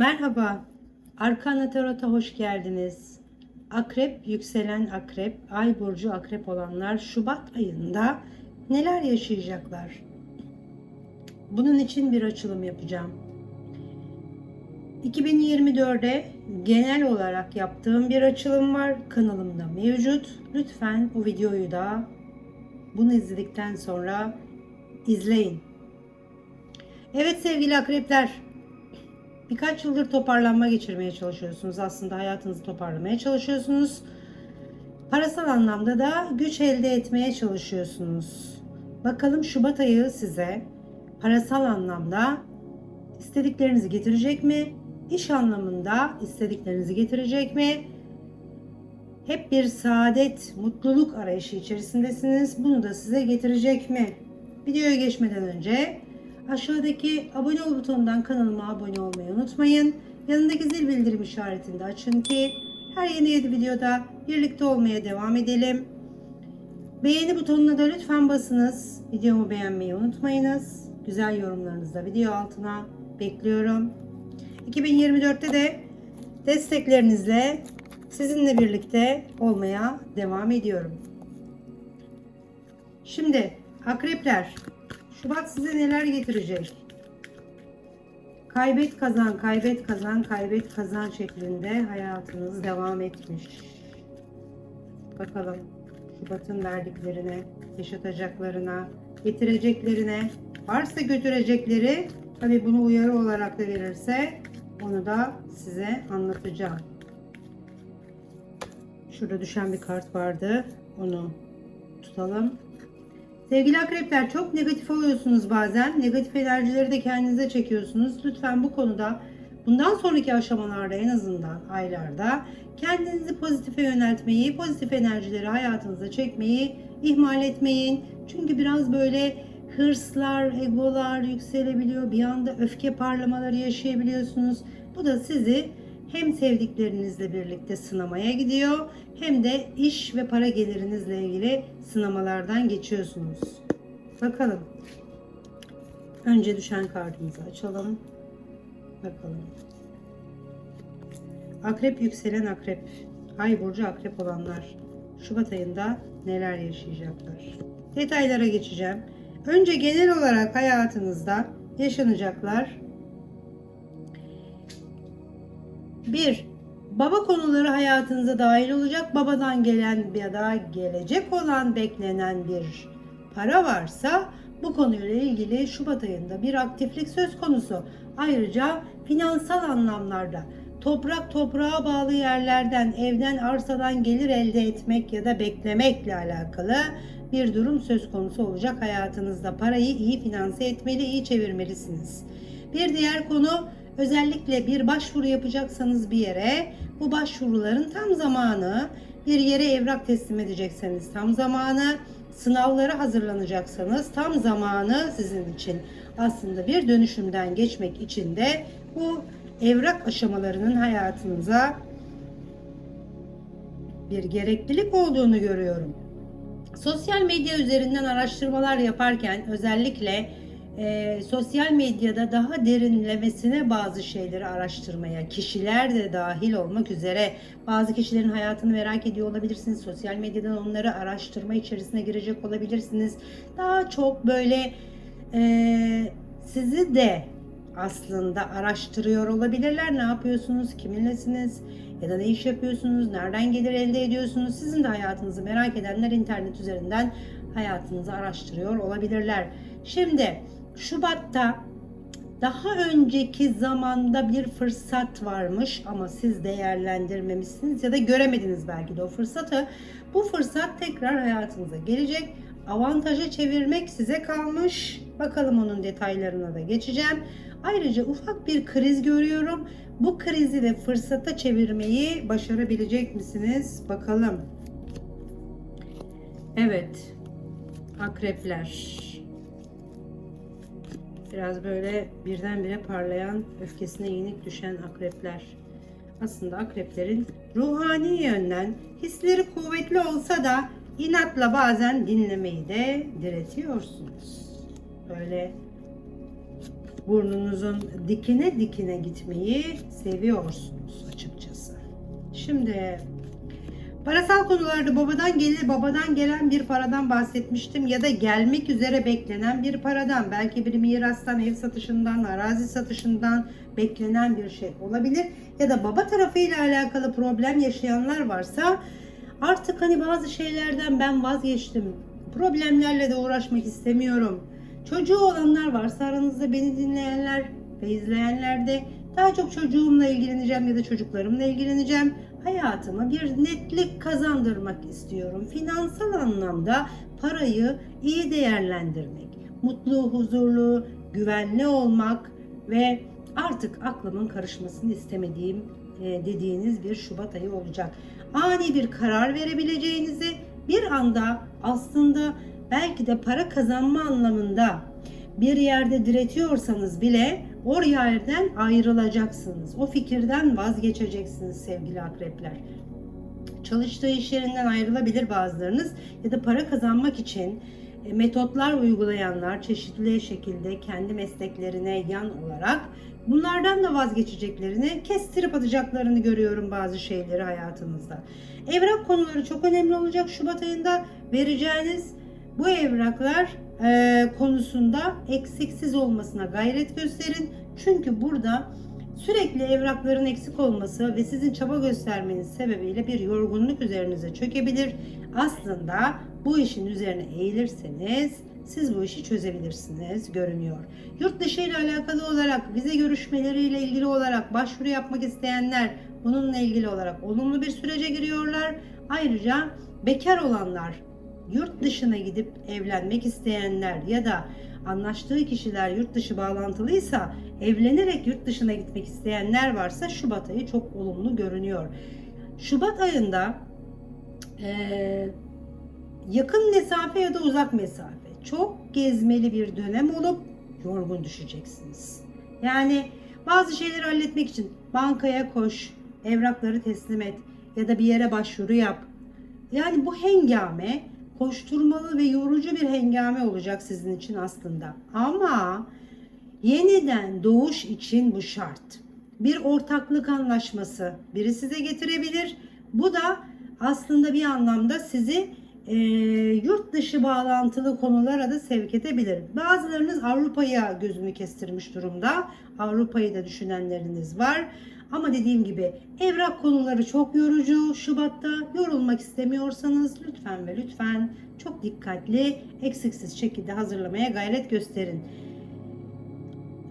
Merhaba, Arkana Tarot'a hoş geldiniz. Akrep, yükselen akrep, ay burcu akrep olanlar Şubat ayında neler yaşayacaklar? Bunun için bir açılım yapacağım. 2024'de genel olarak yaptığım bir açılım var. Kanalımda mevcut. Lütfen o videoyu da bunu izledikten sonra izleyin. Evet sevgili akrepler, Birkaç yıldır toparlanma geçirmeye çalışıyorsunuz. Aslında hayatınızı toparlamaya çalışıyorsunuz. Parasal anlamda da güç elde etmeye çalışıyorsunuz. Bakalım Şubat ayı size parasal anlamda istediklerinizi getirecek mi? İş anlamında istediklerinizi getirecek mi? Hep bir saadet, mutluluk arayışı içerisindesiniz. Bunu da size getirecek mi? Videoya geçmeden önce Aşağıdaki abone ol butonundan kanalıma abone olmayı unutmayın. Yanındaki zil bildirim işaretini de açın ki her yeni videoda birlikte olmaya devam edelim. Beğeni butonuna da lütfen basınız. Videomu beğenmeyi unutmayınız. Güzel yorumlarınızı da video altına bekliyorum. 2024'te de desteklerinizle sizinle birlikte olmaya devam ediyorum. Şimdi akrepler Şubat size neler getirecek? Kaybet kazan, kaybet kazan, kaybet kazan şeklinde hayatınız devam etmiş. Bakalım Şubat'ın verdiklerine, yaşatacaklarına, getireceklerine, varsa götürecekleri, tabi bunu uyarı olarak da verirse onu da size anlatacağım. Şurada düşen bir kart vardı. Onu tutalım. Sevgili akrepler çok negatif oluyorsunuz bazen. Negatif enerjileri de kendinize çekiyorsunuz. Lütfen bu konuda bundan sonraki aşamalarda en azından aylarda kendinizi pozitife yöneltmeyi, pozitif enerjileri hayatınıza çekmeyi ihmal etmeyin. Çünkü biraz böyle hırslar, egolar yükselebiliyor. Bir anda öfke parlamaları yaşayabiliyorsunuz. Bu da sizi hem sevdiklerinizle birlikte sınamaya gidiyor hem de iş ve para gelirinizle ilgili sınamalardan geçiyorsunuz. Bakalım. Önce düşen kartımızı açalım. Bakalım. Akrep yükselen akrep. Ay burcu akrep olanlar. Şubat ayında neler yaşayacaklar? Detaylara geçeceğim. Önce genel olarak hayatınızda yaşanacaklar 1. Baba konuları hayatınıza dahil olacak. Babadan gelen ya da gelecek olan beklenen bir para varsa bu konuyla ilgili Şubat ayında bir aktiflik söz konusu. Ayrıca finansal anlamlarda toprak toprağa bağlı yerlerden, evden, arsadan gelir elde etmek ya da beklemekle alakalı bir durum söz konusu olacak hayatınızda. Parayı iyi finanse etmeli, iyi çevirmelisiniz. Bir diğer konu Özellikle bir başvuru yapacaksanız bir yere bu başvuruların tam zamanı, bir yere evrak teslim edecekseniz tam zamanı, sınavlara hazırlanacaksanız tam zamanı sizin için. Aslında bir dönüşümden geçmek için de bu evrak aşamalarının hayatınıza bir gereklilik olduğunu görüyorum. Sosyal medya üzerinden araştırmalar yaparken özellikle e, sosyal medyada daha derinlemesine bazı şeyleri araştırmaya, kişiler de dahil olmak üzere bazı kişilerin hayatını merak ediyor olabilirsiniz. Sosyal medyadan onları araştırma içerisine girecek olabilirsiniz. Daha çok böyle e, sizi de aslında araştırıyor olabilirler. Ne yapıyorsunuz, kiminlesiniz ya da ne iş yapıyorsunuz, nereden gelir elde ediyorsunuz. Sizin de hayatınızı merak edenler internet üzerinden hayatınızı araştırıyor olabilirler. Şimdi Şubat'ta daha önceki zamanda bir fırsat varmış ama siz değerlendirmemişsiniz ya da göremediniz belki de o fırsatı. Bu fırsat tekrar hayatınıza gelecek. Avantaja çevirmek size kalmış. Bakalım onun detaylarına da geçeceğim. Ayrıca ufak bir kriz görüyorum. Bu krizi de fırsata çevirmeyi başarabilecek misiniz? Bakalım. Evet. Akrepler. Biraz böyle birdenbire parlayan, öfkesine yenik düşen akrepler. Aslında akreplerin ruhani yönden hisleri kuvvetli olsa da inatla bazen dinlemeyi de diretiyorsunuz. Böyle burnunuzun dikine dikine gitmeyi seviyorsunuz açıkçası. Şimdi parasal konularda babadan gelir babadan gelen bir paradan bahsetmiştim ya da gelmek üzere beklenen bir paradan belki bir mirastan, ev satışından, arazi satışından beklenen bir şey olabilir ya da baba tarafıyla alakalı problem yaşayanlar varsa artık hani bazı şeylerden ben vazgeçtim. Problemlerle de uğraşmak istemiyorum. Çocuğu olanlar varsa aranızda beni dinleyenler ve izleyenler de daha çok çocuğumla ilgileneceğim ya da çocuklarımla ilgileneceğim. Hayatıma bir netlik kazandırmak istiyorum. Finansal anlamda parayı iyi değerlendirmek, mutlu, huzurlu, güvenli olmak ve artık aklımın karışmasını istemediğim e, dediğiniz bir Şubat ayı olacak. Ani bir karar verebileceğinizi bir anda aslında belki de para kazanma anlamında bir yerde diretiyorsanız bile o yerden ayrılacaksınız. O fikirden vazgeçeceksiniz sevgili akrepler. Çalıştığı iş yerinden ayrılabilir bazılarınız ya da para kazanmak için e, metotlar uygulayanlar çeşitli şekilde kendi mesleklerine yan olarak bunlardan da vazgeçeceklerini, kestirip atacaklarını görüyorum bazı şeyleri hayatınızda. Evrak konuları çok önemli olacak Şubat ayında vereceğiniz bu evraklar e, konusunda eksiksiz olmasına gayret gösterin. Çünkü burada sürekli evrakların eksik olması ve sizin çaba göstermeniz sebebiyle bir yorgunluk üzerinize çökebilir. Aslında bu işin üzerine eğilirseniz siz bu işi çözebilirsiniz görünüyor. Yurt dışı ile alakalı olarak vize görüşmeleriyle ilgili olarak başvuru yapmak isteyenler bununla ilgili olarak olumlu bir sürece giriyorlar. Ayrıca bekar olanlar yurt dışına gidip evlenmek isteyenler ya da anlaştığı kişiler yurt dışı bağlantılıysa evlenerek yurt dışına gitmek isteyenler varsa Şubat ayı çok olumlu görünüyor. Şubat ayında eee, yakın mesafe ya da uzak mesafe çok gezmeli bir dönem olup yorgun düşeceksiniz. Yani bazı şeyleri halletmek için bankaya koş, evrakları teslim et ya da bir yere başvuru yap. Yani bu hengame koşturmalı ve yorucu bir hengame olacak sizin için aslında. Ama yeniden doğuş için bu şart. Bir ortaklık anlaşması biri size getirebilir. Bu da aslında bir anlamda sizi e, yurt dışı bağlantılı konulara da sevk edebilir. Bazılarınız Avrupa'ya gözünü kestirmiş durumda. Avrupa'yı da düşünenleriniz var. Ama dediğim gibi evrak konuları çok yorucu. Şubat'ta yorulmak istemiyorsanız lütfen ve lütfen çok dikkatli, eksiksiz şekilde hazırlamaya gayret gösterin.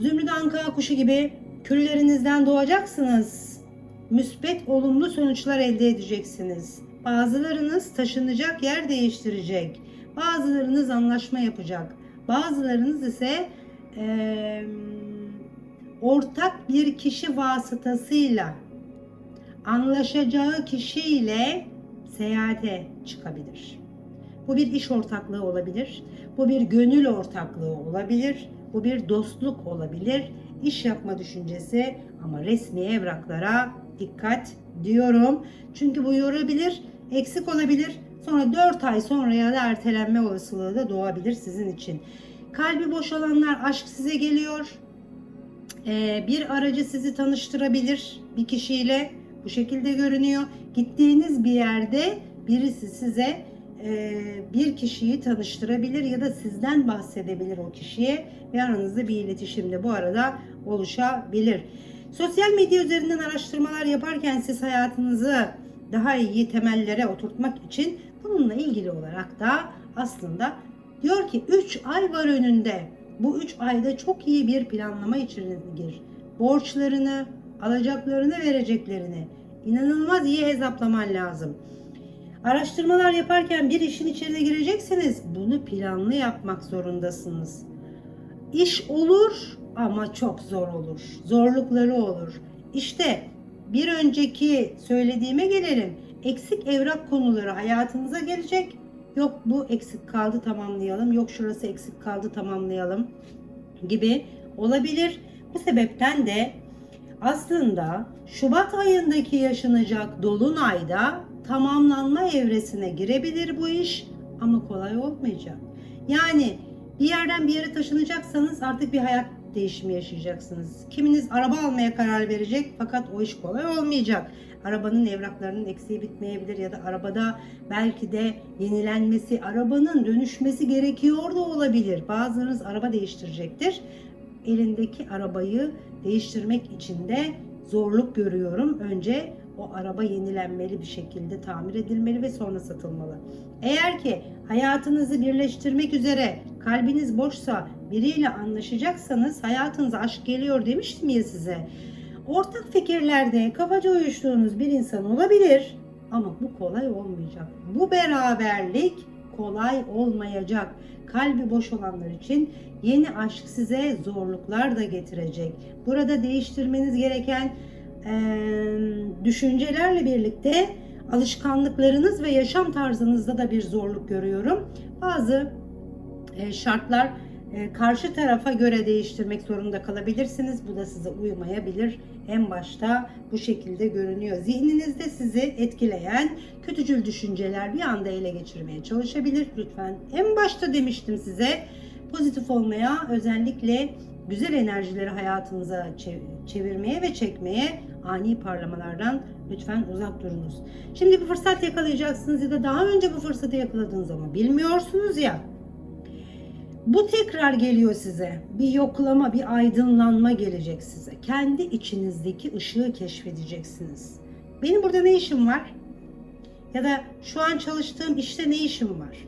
Zümrüt anka kuşu gibi küllerinizden doğacaksınız. Müspet olumlu sonuçlar elde edeceksiniz. Bazılarınız taşınacak, yer değiştirecek. Bazılarınız anlaşma yapacak. Bazılarınız ise eee, ortak bir kişi vasıtasıyla anlaşacağı kişiyle seyahate çıkabilir. Bu bir iş ortaklığı olabilir. Bu bir gönül ortaklığı olabilir. Bu bir dostluk olabilir. İş yapma düşüncesi ama resmi evraklara dikkat diyorum. Çünkü bu yorabilir, eksik olabilir. Sonra 4 ay sonra ya da ertelenme olasılığı da doğabilir sizin için. Kalbi boş olanlar aşk size geliyor. Ee, bir aracı sizi tanıştırabilir bir kişiyle. Bu şekilde görünüyor. Gittiğiniz bir yerde birisi size e, bir kişiyi tanıştırabilir ya da sizden bahsedebilir o kişiye ve aranızda bir iletişim de bu arada oluşabilir. Sosyal medya üzerinden araştırmalar yaparken siz hayatınızı daha iyi temellere oturtmak için bununla ilgili olarak da aslında diyor ki 3 ay var önünde. Bu 3 ayda çok iyi bir planlama içine gir. Borçlarını, alacaklarını, vereceklerini inanılmaz iyi hesaplaman lazım. Araştırmalar yaparken bir işin içine girecekseniz bunu planlı yapmak zorundasınız. İş olur ama çok zor olur. Zorlukları olur. İşte bir önceki söylediğime gelelim. Eksik evrak konuları hayatınıza gelecek. Yok bu eksik kaldı tamamlayalım. Yok şurası eksik kaldı tamamlayalım gibi olabilir. Bu sebepten de aslında Şubat ayındaki yaşanacak dolunayda tamamlanma evresine girebilir bu iş ama kolay olmayacak. Yani bir yerden bir yere taşınacaksanız artık bir hayat değişimi yaşayacaksınız. Kiminiz araba almaya karar verecek fakat o iş kolay olmayacak. Arabanın evraklarının eksiği bitmeyebilir ya da arabada belki de yenilenmesi, arabanın dönüşmesi gerekiyor da olabilir. Bazılarınız araba değiştirecektir. Elindeki arabayı değiştirmek için de zorluk görüyorum. Önce o araba yenilenmeli bir şekilde tamir edilmeli ve sonra satılmalı. Eğer ki hayatınızı birleştirmek üzere kalbiniz boşsa biriyle anlaşacaksanız hayatınıza aşk geliyor demiştim ya size. Ortak fikirlerde kafaca uyuştuğunuz bir insan olabilir ama bu kolay olmayacak. Bu beraberlik kolay olmayacak. Kalbi boş olanlar için yeni aşk size zorluklar da getirecek. Burada değiştirmeniz gereken eee, düşüncelerle birlikte alışkanlıklarınız ve yaşam tarzınızda da bir zorluk görüyorum. Bazı e, şartlar e, karşı tarafa göre değiştirmek zorunda kalabilirsiniz. Bu da size uymayabilir. En başta bu şekilde görünüyor. Zihninizde sizi etkileyen kötücül düşünceler bir anda ele geçirmeye çalışabilir. Lütfen en başta demiştim size pozitif olmaya özellikle güzel enerjileri hayatınıza çev- çevirmeye ve çekmeye ani parlamalardan lütfen uzak durunuz. Şimdi bir fırsat yakalayacaksınız ya da daha önce bu fırsatı yakaladığınız ama bilmiyorsunuz ya. Bu tekrar geliyor size. Bir yoklama, bir aydınlanma gelecek size. Kendi içinizdeki ışığı keşfedeceksiniz. Benim burada ne işim var? Ya da şu an çalıştığım işte ne işim var?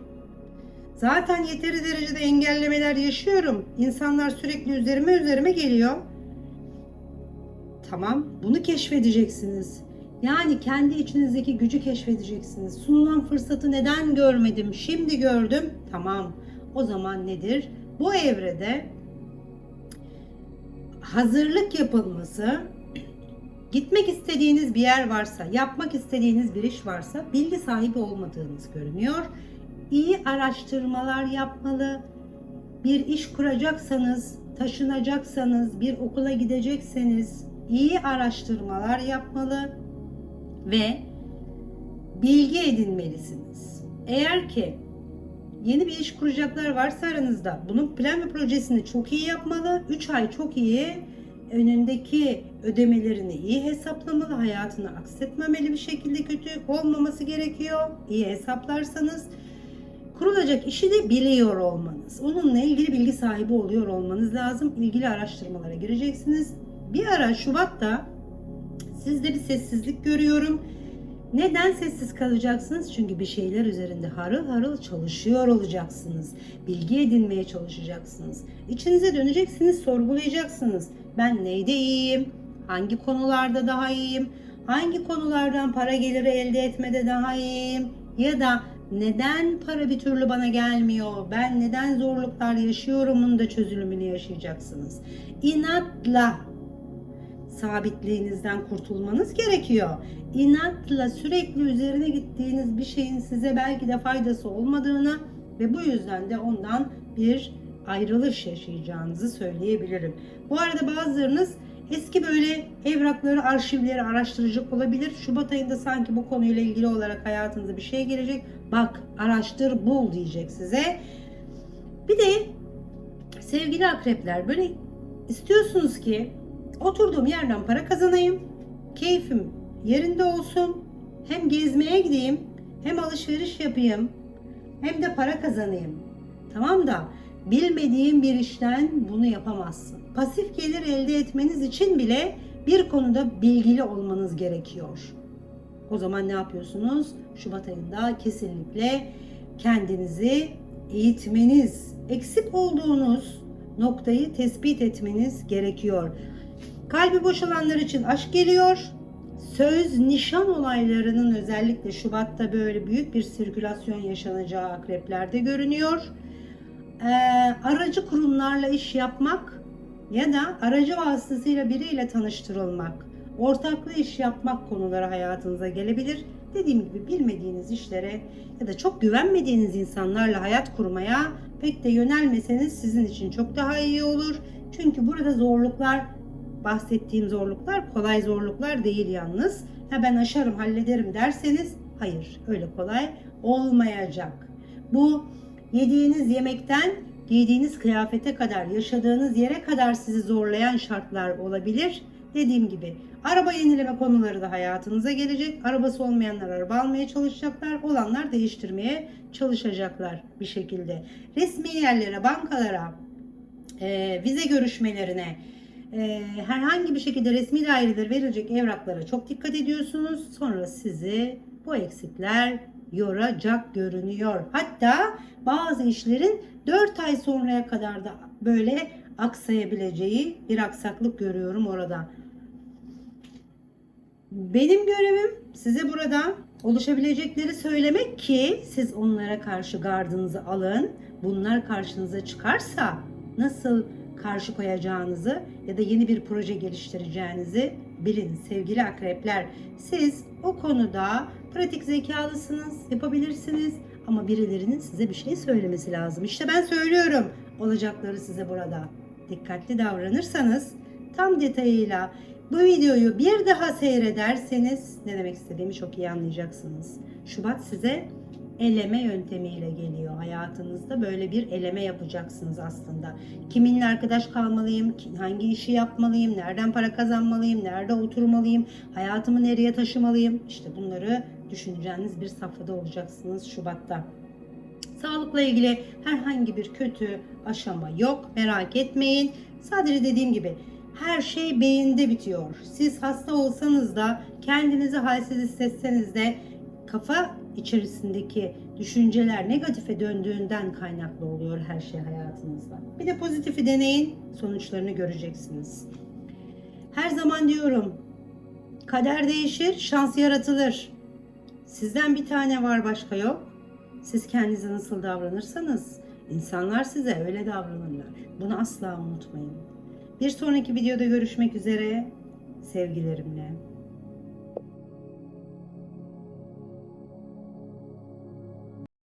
Zaten yeteri derecede engellemeler yaşıyorum. İnsanlar sürekli üzerime üzerime geliyor. Tamam, bunu keşfedeceksiniz. Yani kendi içinizdeki gücü keşfedeceksiniz. Sunulan fırsatı neden görmedim? Şimdi gördüm. Tamam. O zaman nedir? Bu evrede hazırlık yapılması, gitmek istediğiniz bir yer varsa, yapmak istediğiniz bir iş varsa bilgi sahibi olmadığınız görünüyor. İyi araştırmalar yapmalı. Bir iş kuracaksanız, taşınacaksanız, bir okula gidecekseniz iyi araştırmalar yapmalı ve bilgi edinmelisiniz. Eğer ki yeni bir iş kuracaklar varsa aranızda bunun plan ve projesini çok iyi yapmalı. 3 ay çok iyi önündeki ödemelerini iyi hesaplamalı. Hayatını aksetmemeli bir şekilde kötü olmaması gerekiyor. İyi hesaplarsanız kurulacak işi de biliyor olmanız. Onunla ilgili bilgi sahibi oluyor olmanız lazım. İlgili araştırmalara gireceksiniz. Bir ara Şubat'ta sizde bir sessizlik görüyorum. Neden sessiz kalacaksınız? Çünkü bir şeyler üzerinde harıl harıl çalışıyor olacaksınız. Bilgi edinmeye çalışacaksınız. İçinize döneceksiniz, sorgulayacaksınız. Ben neyde iyiyim? Hangi konularda daha iyiyim? Hangi konulardan para geliri elde etmede daha iyiyim? Ya da neden para bir türlü bana gelmiyor? Ben neden zorluklar yaşıyorumun da çözülümünü yaşayacaksınız. İnatla sabitliğinizden kurtulmanız gerekiyor. İnatla sürekli üzerine gittiğiniz bir şeyin size belki de faydası olmadığını ve bu yüzden de ondan bir ayrılış yaşayacağınızı söyleyebilirim. Bu arada bazılarınız eski böyle evrakları, arşivleri araştıracak olabilir. Şubat ayında sanki bu konuyla ilgili olarak hayatınıza bir şey gelecek. Bak, araştır, bul diyecek size. Bir de sevgili akrepler böyle istiyorsunuz ki oturduğum yerden para kazanayım. Keyfim yerinde olsun. Hem gezmeye gideyim, hem alışveriş yapayım, hem de para kazanayım. Tamam da bilmediğin bir işten bunu yapamazsın. Pasif gelir elde etmeniz için bile bir konuda bilgili olmanız gerekiyor. O zaman ne yapıyorsunuz? Şubat ayında kesinlikle kendinizi eğitmeniz, eksik olduğunuz noktayı tespit etmeniz gerekiyor. Kalbi boşalanlar için aşk geliyor. Söz, nişan olaylarının özellikle Şubat'ta böyle büyük bir sirkülasyon yaşanacağı akreplerde görünüyor. Ee, aracı kurumlarla iş yapmak ya da aracı vasıtasıyla biriyle tanıştırılmak, ortaklı iş yapmak konuları hayatınıza gelebilir. Dediğim gibi bilmediğiniz işlere ya da çok güvenmediğiniz insanlarla hayat kurmaya pek de yönelmeseniz sizin için çok daha iyi olur. Çünkü burada zorluklar bahsettiğim zorluklar kolay zorluklar değil yalnız. Ha ben aşarım, hallederim derseniz hayır öyle kolay olmayacak. Bu yediğiniz yemekten giydiğiniz kıyafete kadar, yaşadığınız yere kadar sizi zorlayan şartlar olabilir. Dediğim gibi araba yenileme konuları da hayatınıza gelecek. Arabası olmayanlar araba almaya çalışacaklar. Olanlar değiştirmeye çalışacaklar bir şekilde. Resmi yerlere, bankalara, vize görüşmelerine, e, herhangi bir şekilde resmi daireler verilecek evraklara çok dikkat ediyorsunuz. Sonra sizi bu eksikler yoracak görünüyor. Hatta bazı işlerin 4 ay sonraya kadar da böyle aksayabileceği bir aksaklık görüyorum orada. Benim görevim size burada oluşabilecekleri söylemek ki siz onlara karşı gardınızı alın. Bunlar karşınıza çıkarsa nasıl karşı koyacağınızı ya da yeni bir proje geliştireceğinizi bilin sevgili akrepler. Siz o konuda pratik zekalısınız, yapabilirsiniz ama birilerinin size bir şey söylemesi lazım. İşte ben söylüyorum olacakları size burada. Dikkatli davranırsanız tam detayıyla bu videoyu bir daha seyrederseniz ne demek istediğimi çok iyi anlayacaksınız. Şubat size eleme yöntemiyle geliyor. Hayatınızda böyle bir eleme yapacaksınız aslında. Kiminle arkadaş kalmalıyım, hangi işi yapmalıyım, nereden para kazanmalıyım, nerede oturmalıyım, hayatımı nereye taşımalıyım. İşte bunları düşüneceğiniz bir safhada olacaksınız Şubat'ta. Sağlıkla ilgili herhangi bir kötü aşama yok. Merak etmeyin. Sadece dediğim gibi her şey beyinde bitiyor. Siz hasta olsanız da kendinizi halsiz hissetseniz de kafa içerisindeki düşünceler negatife döndüğünden kaynaklı oluyor her şey hayatınızda. Bir de pozitifi deneyin, sonuçlarını göreceksiniz. Her zaman diyorum, kader değişir, şans yaratılır. Sizden bir tane var başka yok. Siz kendinize nasıl davranırsanız insanlar size öyle davranırlar. Bunu asla unutmayın. Bir sonraki videoda görüşmek üzere. Sevgilerimle.